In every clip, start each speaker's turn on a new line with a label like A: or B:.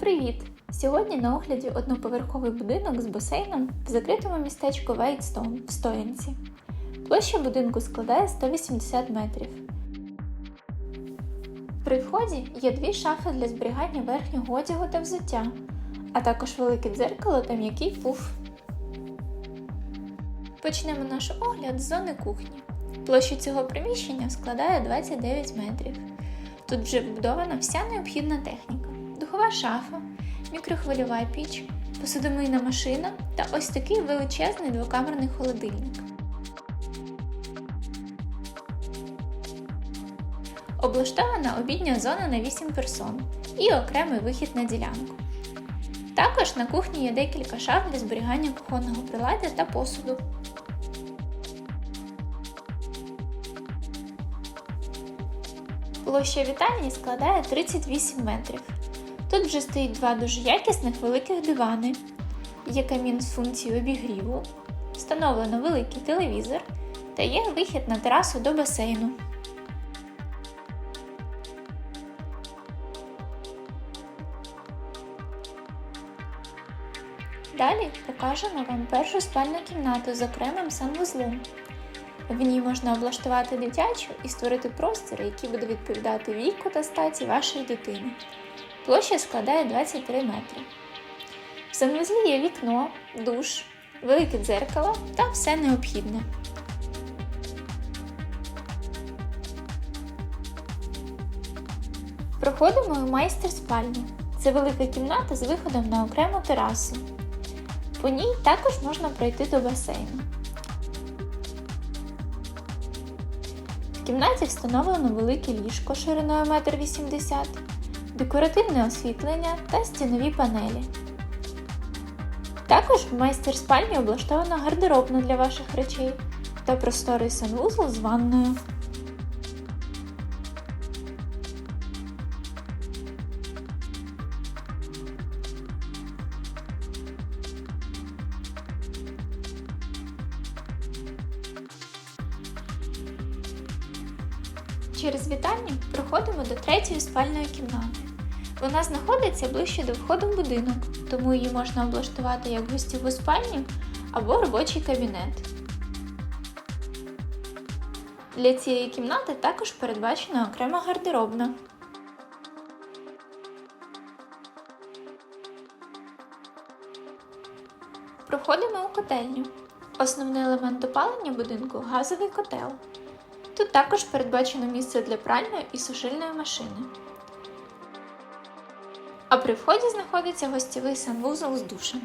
A: Привіт! Сьогодні на огляді одноповерховий будинок з басейном в закритому містечку Вейтстоун в Стоянці. Площа будинку складає 180 метрів. При вході є дві шафи для зберігання верхнього одягу та взуття, а також велике дзеркало та м'який пуф. Почнемо наш огляд з зони кухні. Площа цього приміщення складає 29 метрів. Тут вже вбудована вся необхідна техніка: шафа, мікрохвильова піч, посудомийна машина та ось такий величезний двокамерний холодильник. Облаштована обідня зона на 8 персон і окремий вихід на ділянку. Також на кухні є декілька шаф для зберігання кухонного приладдя та посуду. Площа вітальні складає 38 метрів. Тут вже стоїть два дуже якісних великих дивани, є камін з функцією обігріву, встановлено великий телевізор та є вихід на терасу до басейну. Далі покажемо вам першу спальну кімнату з окремим санвузлом. В ній можна облаштувати дитячу і створити простір, який буде відповідати віку та статі вашої дитини. Площа складає 23 метри. В санвузлі є вікно, душ, велике дзеркало та все необхідне. Проходимо у майстер спальню. Це велика кімната з виходом на окрему терасу. По ній також можна пройти до басейну. В кімнаті встановлено велике ліжко шириною 1,80 м, декоративне освітлення та стінові панелі. Також в майстер спальні облаштовано гардеробну для ваших речей та просторий санвузол з ванною. Через вітальню проходимо до третьої спальної кімнати. Вона знаходиться ближче до входу в будинок, тому її можна облаштувати як гостєву спальню або робочий кабінет. Для цієї кімнати також передбачена окрема гардеробна. Проходимо у котельню. Основний елемент опалення будинку газовий котел. Тут також передбачено місце для пральної і сушильної машини. А при вході знаходиться гостєвий санвузол з душем.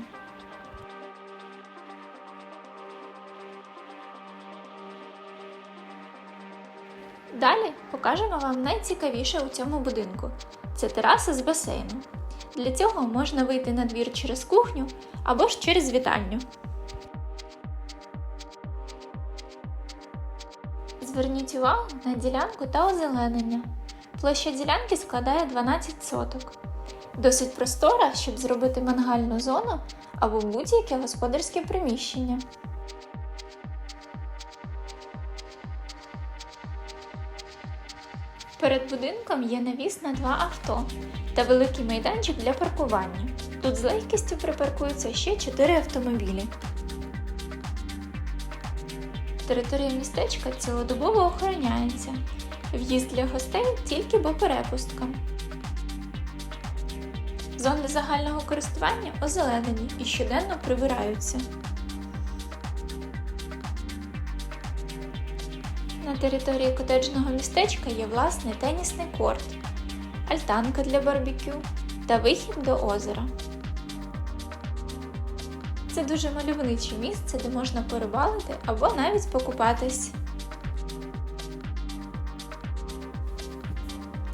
A: Далі покажемо вам найцікавіше у цьому будинку це тераса з басейном. Для цього можна вийти на двір через кухню або ж через вітальню. Зверніть увагу на ділянку та озеленення. Площа ділянки складає 12 соток. Досить простора, щоб зробити мангальну зону або будь-яке господарське приміщення. Перед будинком є навіс на два авто та великий майданчик для паркування. Тут з легкістю припаркуються ще 4 автомобілі. Територія містечка цілодобово охороняється. В'їзд для гостей тільки по перепусткам. Зони загального користування озеленені і щоденно прибираються. На території котеджного містечка є власний тенісний корт, альтанка для барбекю та вихід до озера. Це дуже мальовниче місце, де можна порибалити або навіть покупатись.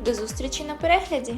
A: До зустрічі на перегляді!